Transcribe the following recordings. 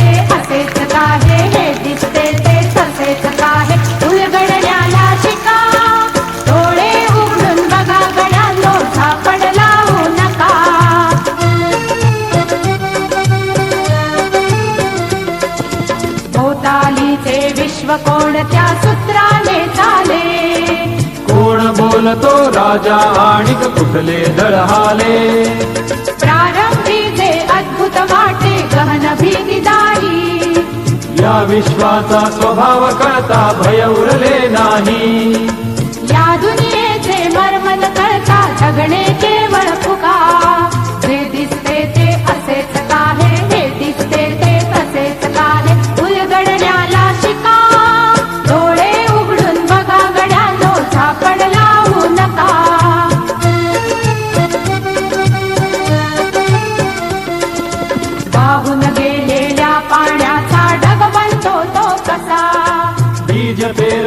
हे असेच काहे दिसते ते तसेच काहे उलगडण्याला शिका उघडून बघा गड्यांनो लावू नका. भोतालीचे विश्व कोणत्या सूत्राने चाले? कोण बोलतो राजा आणि कुठले दळहाले? या विश्वाचा स्वभाव कळता भय उरले नाही. या दुनियेचे मर्मन कळता जगणे केवळ फुका.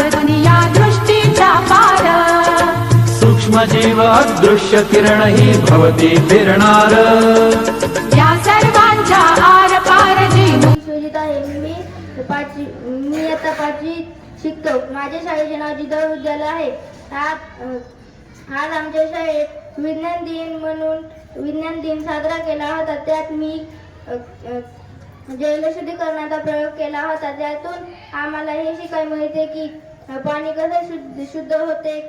दुनिया दृष्टीचा पार. सूक्ष्म जीव अदृश्य किरण ही भवती फिरणार. या सर्वांच्या आर पार जी मी सुजित आहे मी. पाचवी मी आता पाचवी शिकतो. माझ्या शाळेचे नाव जिजाऊ विद्यालय आहे. आज आमच्या शाळेत विज्ञान दिन म्हणून विज्ञान दिन साजरा केला होता. त्यात मी जलशुद्धीकरणाचा प्रयोग केला होता. त्यातून आम्हाला हे शिकाय मिळते की पाणी कसे शुद्ध शुद्ध होते?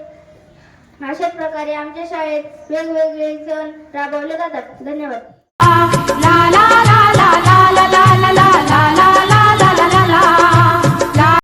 अशाच प्रकारे आमच्या शाळेत वेगवेगळे सण राबवले जातात. धन्यवाद. ला ला.